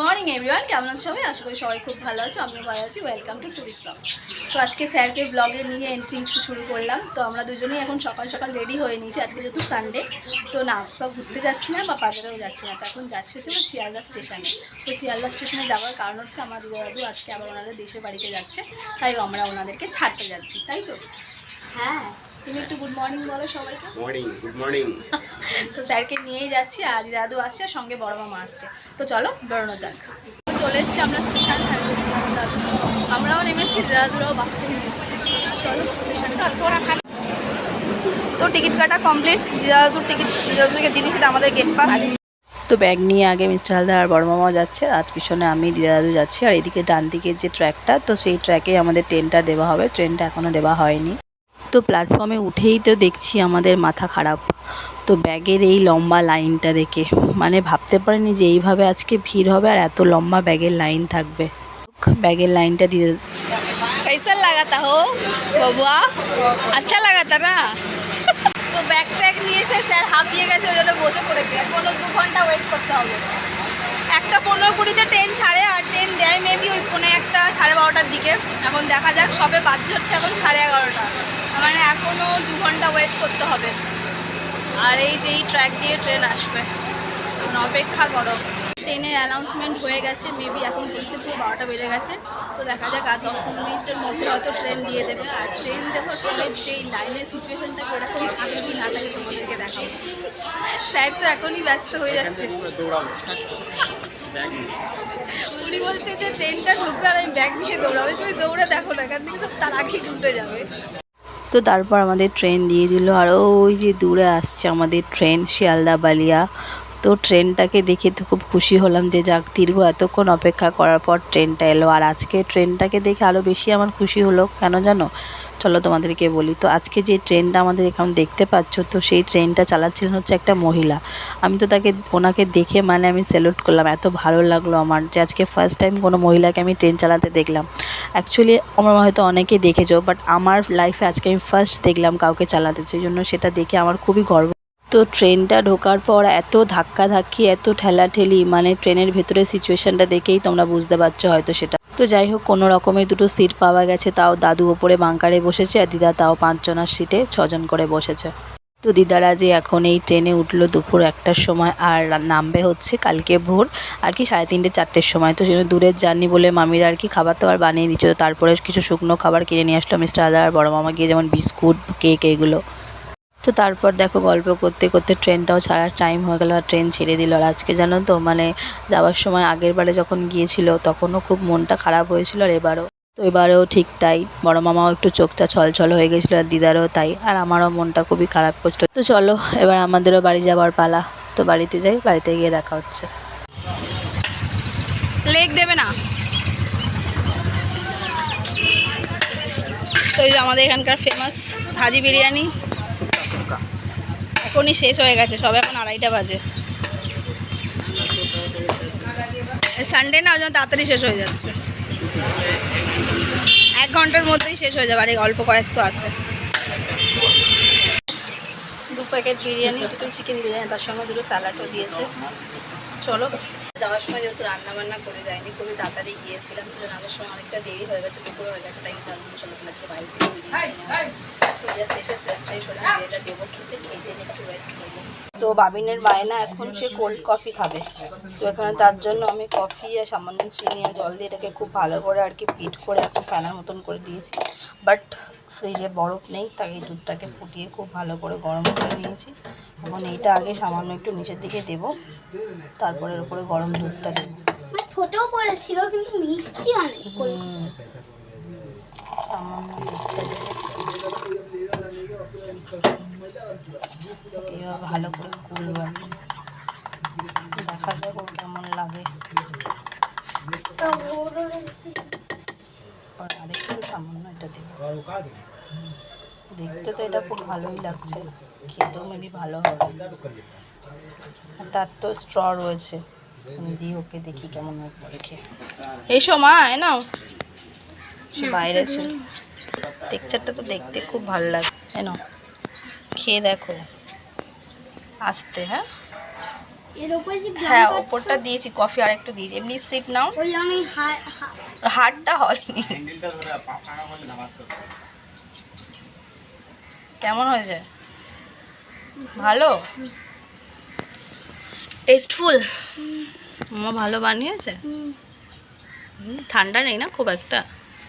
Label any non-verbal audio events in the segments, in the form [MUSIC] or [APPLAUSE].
Morning everyone, কেমন আছো সবাই? আশা করি সবাই খুব ভালো আছো, আমিও ভালো আছি। ওয়েলকাম টু সুরিস ব্লগ তো আজকে স্যারকে ব্লগে নিয়ে এন্ট্রি শুরু করলাম। তো আমরা দুজনেই এখন সকাল সকাল রেডি হয়ে নিয়েছি। আজকে যেহেতু সানডে তো না কোথাও ঘুরতে যাচ্ছি না বা বাজারেও যাচ্ছি না। তো এখন যাচ্ছি হচ্ছে আমরা শিয়ালদা স্টেশনে তো শিয়ালদা স্টেশনে যাওয়ার কারণ হচ্ছে আমার দাদু আজকে আবার ওনাদের দেশের বাড়িতে যাচ্ছে। তাই আমরা ওনাদেরকে ছাড়তে যাচ্ছি, তাই তো? হ্যাঁ তুমি একটু গুড মর্নিং বলো সবাইকে। মর্নিং গুড মর্নিং তো স্যারকে নিয়েই যাচ্ছি আর দিদা আসছে আর সঙ্গে বড় মামা আসছে। তো চলো বেরোনো যাক। চলে এসেছি আমরা স্টেশন আমরাও নেমেছি দাদুরাও বাস থেকে নেমেছি। চলো স্টেশনটা তো টিকিট কাটা কমপ্লিট দিদা দাদুর টিকিট দিদা দাদুকে দিয়ে দিয়েছিল আমাদের গেট পাস তো ব্যাগ নিয়ে আগে মিস্টার হালদার আর বড় মামা যাচ্ছে আর পিছনে আমি দিদা দাদু যাচ্ছি। আর এদিকে ডান দিকের যে ট্র্যাকটা তো সেই ট্র্যাকে আমাদের ট্রেনটা দেওয়া হবে। ট্রেনটা এখনও দেওয়া হয়নি। তো প্ল্যাটফর্মে উঠেই তো দেখছি আমাদের মাথা খারাপ তো ব্যাগের এই লম্বা লাইনটা দেখে মানে ভাবতে পারিনি যে এইভাবে আজকে ভিড় হবে আর এত লম্বা ব্যাগের লাইন থাকবে ব্যাগের লাইনটা দিয়ে कैसा लगा था हो बबुआ अच्छा लगा था না তো ব্যাগ ট্যাগ নিয়ে এসে স্যার হাঁপিয়ে গেছে ওই জন্য বসে পড়েছে এখনো দু ঘন্টা ওয়েট করতে হবে একটা পনেরো কুড়িতে ট্রেন ছাড়ে আর ট্রেন দেয় মেবি ওই পনেরো একটা সাড়ে বারোটার দিকে। এখন দেখা যাক, সবে বাজছে হচ্ছে এখন সাড়ে এগারোটা। মানে এখনও দু ঘণ্টা ওয়েট করতে হবে। আর এই যে এই ট্র্যাক দিয়ে ট্রেন আসবে। অপেক্ষা করো। ট্রেনের অ্যানাউন্সমেন্ট হয়ে গেছে মেবি এখন ঘুরতে পুরো বারোটা বেজে গেছে। তো দেখা যাক আর দশ মিনিটের মধ্যে হয়তো ট্রেন দিয়ে দেবে। আর ট্রেন দেওয়ার পরে যে লাইনের সিচুয়েশনটা ওরকম থাকে কি না থাকে তোমাদেরকে দেখাবো। স্যার তো এখনই ব্যস্ত হয়ে যাচ্ছে। উনি বলছে যে ট্রেনটা ঢুকবে আর আমি ব্যাগ নিয়ে দৌড়াবে। তুমি দৌড়ে দেখো না সব তার যাবে। তো তারপর আমাদের ট্রেন দিয়ে দিল আর ওই যে দূরে আসছে আমাদের ট্রেন, শিয়ালদা বালিয়া। তো ট্রেনটাকে দেখে তো খুব খুশি হলাম যে যাক, দীর্ঘ এতক্ষণ অপেক্ষা করার পর ট্রেনটা এলো। আর আজকে ট্রেনটাকে দেখে আরও বেশি আমার খুশি হলো। কেন জানো? চলো তোমাদেরকে বলি। তো আজকে যে ট্রেনটা আমাদের এখন দেখতে পাচ্ছ, তো সেই ট্রেনটা চালাচ্ছিলেন হচ্ছে একটা মহিলা। আমি তো তাকে, ওনাকে দেখে মানে আমি স্যালুট করলাম, এত ভালো লাগল আমার যে আজকে ফার্স্ট টাইম কোনো মহিলাকে আমি ট্রেন চালাতে দেখলাম। অ্যাকচুয়ালি আমার হয়তো অনেকেই দেখেছ বাট আমার লাইফে আজকে আমি ফার্স্ট দেখলাম কাউকে চালাতে, সেই জন্য সেটা দেখে আমার খুবই গর্ব। তো ট্রেনটা ঢোকার পর এত ধাক্কা ধাক্কি এত ঠেলাঠেলি মানে ট্রেনের ভেতরে সিচুয়েশনটা দেখেই তোমরা বুঝতে পারছ হয়তো সেটা। তো যাই হোক, কোনো রকমে দুটো সিট পাওয়া গেছে। তাও দাদু ওপরে বাঙ্কারে বসেছে আর দিদা তাও পাঁচজনার সিটে ছজন করে বসেছে। তো দিদারা যে এখন এই ট্রেনে উঠল দুপুর একটার সময় আর নামবে হচ্ছে কালকে ভোর, আর কি সাড়ে তিনটে চারটের সময়। তো সেজন্য দূরের জার্নি বলে মামিরা আর কি খাবার দাবার বানিয়ে দিচ্ছে তো তারপরে কিছু শুকনো খাবার কিনে নিয়ে আসলো মিস্টার আদা আর বড় মামা গিয়ে যেমন বিস্কুট, কেক, এগুলো। তো তারপর দেখো গল্প করতে করতে ট্রেনটাও ছাড়ার টাইম হয়ে গেল আর ট্রেন ছেড়ে দিল আর আজকে জানো তো মানে যাওয়ার সময় আগের বারে যখন গিয়েছিল তখনও খুব মনটা খারাপ হয়েছিল আর এবারও। তো এবারেও ঠিক তাই, বড় মামাও একটু চোখটা ছলছল হয়ে গেছিল আর দিদারও তাই, আর আমারও মনটা খুবই খারাপ করছিল। তো চলো, এবার আমাদেরও বাড়ি যাওয়ার পালা। তো বাড়িতে যাই, বাড়িতে গিয়ে দেখা হচ্ছে। লেগ দেবে না? তো আমাদের এখানকার ফেমাস ভাজি বিরিয়ানি। এখনই শেষ হয়ে গেছে, সব এখন আড়াইটা বাজে। সানডে না, ওই জন্য তাড়াতাড়ি শেষ হয়ে যাচ্ছে। এক ঘণ্টার মধ্যেই শেষ হয়ে যাবে, আর অল্প কয়েক তো আছে। দু প্যাকেট বিরিয়ানি, দুটো চিকেন বিরিয়ানি, তার সঙ্গে দুটো স্যালাডও দিয়েছে। চলো, যাওয়ার সময় যেহেতু রান্না বান্না করে যায়নি খুবই তাড়াতাড়ি গিয়েছিলাম। তো আসার সময় অনেকটা দেরি হয়ে গেছে, দুপুর হয়ে গেছে, তাই চাল চলো আজকে বাইরে থেকে বিরিয়ানি তো জাস্ট এসে ফ্রেশ ট্রাই করে বিরিয়ানিটা দেবো খেতে খেতে একটু রেস্ট করব তো বাবিনের বায়না এখন সে কোল্ড কফি খাবে। তো এখানে তার জন্য আমি কফি আর সামান্য চিনি আর জল দিয়ে এটাকে খুব ভালো করে আর কি পিট করে এখন ফ্যানার মতন করে দিয়েছি। বাট ফ্রিজে বরফ নেই তাই এই দুধটাকে ফুটিয়ে খুব ভালো করে গরম করে নিয়েছি। এখন এইটা আগে সামান্য একটু নিচের দিকে দেবো তারপরে এর উপরে গরম দুধটা দেবো। মানে ছোটও পড়েছিল কিন্তু মিষ্টি অনেক। সামান্য দুধটা দেবো। ভালো করে গুলবো দেখা যাক কেমন লাগে। দেখতে তো এটা খুব ভালোই লাগছে। খেতেও মেবি ভালো হবে। তার তো স্ট্র রয়েছে। দিই ওকে দেখি কেমন হয় পরে খেয়ে। এই সময় নাও। সে বাইরে ছিল টেক্সচারটা তো দেখতে খুব ভালো লাগে। এনো খেয়ে দেখো। আসতে হ্যাঁ? হ্যাঁ ওপরটা দিয়েছি কফি আর একটু দিয়েছি। এমনি স্ট্রিপ নাও। হাড়টা হয়নি। কেমন হয়েছে? ভালো? টেস্টফুল? মামা ভালো বানিয়েছে? ঠান্ডা নেই না খুব একটা?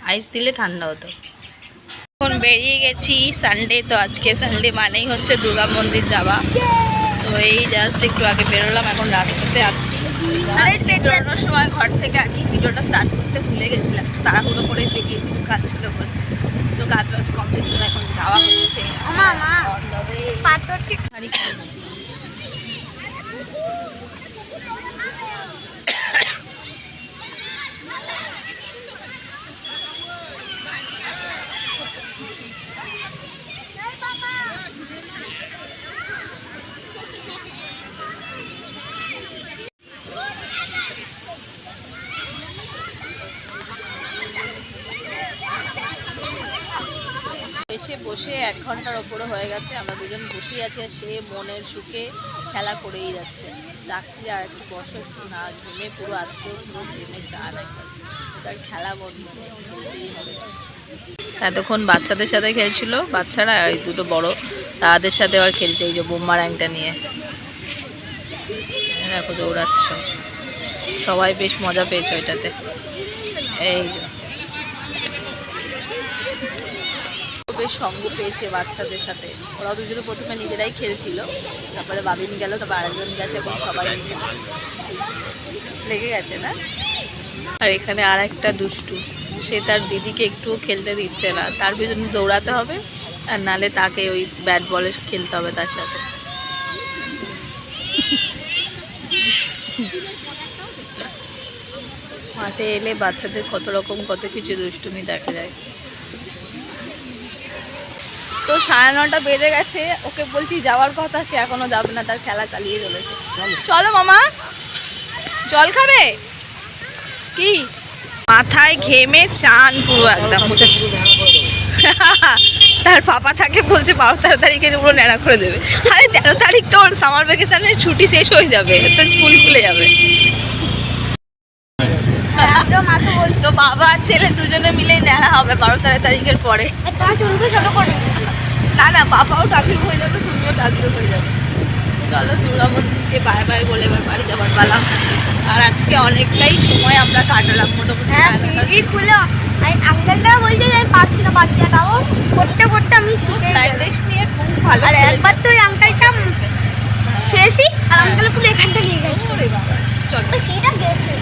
আইস দিলে ঠান্ডা হতো। বেরিয়ে গেছি সানডে তো আজকে সানডে মানেই হচ্ছে দুর্গা মন্দির যাওয়া। তো এই জাস্ট একটু আগে বেরোলাম এখন রাস্তাতে আছি। বেরোনোর সময় ঘর থেকে আর কি ভিডিওটা স্টার্ট করতে ভুলে গেছিলাম। তাড়াহুড়ো করে বেরিয়েছি একটু কাজ ছিল করে তো কাজ বাজ কমপ্লিট করে এখন যাওয়া হচ্ছে মা, মা। On the way। পাথরটি আরে কি? এসে বসে এক ঘণ্টার ওপরে হয়ে গেছে। আমরা দুজন বসেই আছি আর সে মনের সুখে খেলা করেই যাচ্ছে। ডাকছি আর একটু বসো, একটু না ঘেমে পুরো আজকেও পুরো ঘেমে চান একবার তার খেলা বন্ধ, খেলতেই হবে। এতক্ষণ বাচ্চাদের সাথে খেলছিল, বাচ্চারা আর এই দুটো বড়, তাদের সাথে আর খেলছে এই যে বোম্মা র্যাংটা নিয়ে। দেখো দৌড়াচ্ছ সবাই বেশ মজা পেয়েছে ওইটাতে। এই যে। বেশ সঙ্গ পেয়েছে বাচ্চাদের সাথে। ওরা দুজনে প্রথমে নিজেরাই খেলছিল। তারপরে বাবিন গেল, তারপর আরেকজন গেছে এবং সবাই। লেগে গেছে, না? আর এখানে আর একটা দুষ্টু। সে তার দিদিকে একটুও খেলতে দিচ্ছে না। তার পিছনে দৌড়াতে হবে আর নালে তাকে ওই ব্যাট বলে খেলতে হবে তার সাথে। মাঠে এলে বাচ্চাদের কত রকম কত কিছু দুষ্টুমি দেখা যায়। সাড়ে নটা বেজে গেছে, ওকে বলছি যাওয়ার কথা, সে এখনও যাবে না, তার খেলা চালিয়ে চলেছে। চলো মামা, জল খাবে? কি? মাথায় ঘেমে চান পুরো একদম। [LAUGHS] তার পাপা থাকে বলছে, বারো তেরো তারিখের পুরো ন্যাড়া করে দেবে। আরে তেরো তারিখ তো ওর সামার ভ্যাকেশনের ছুটি শেষ হয়ে যাবে, তো স্কুল খুলে যাবে। তো বাবা আর ছেলে দুজনে মিলেই ন্যাড়া হবে বারো তেরো তারিখের পরে। না না বাবাও টাকলু হয়ে যাবে তুমিও টাকলু হয়ে যাবে। চলো দুর্গা মন্দিরকে বাই বাই বলে এবার বাড়ি যাবার পালা। আর আজকে অনেকটাই সময় আমরা কাটালাম মোটামুটি হ্যাঁ সাড়ে নটা। খুলে আমি আঙ্কেলটা বলছে যে আমি পারছি না পারছি না তাও করতে করতে আমি শিখে টাইম টেস্ট নিয়ে খুব ভালো আর। একবার তো ওই আঙ্কেলটা ফেসি আর আঙ্কেল পুরো এখানটা নিয়ে গেছে। চলো। সেটা গেছে।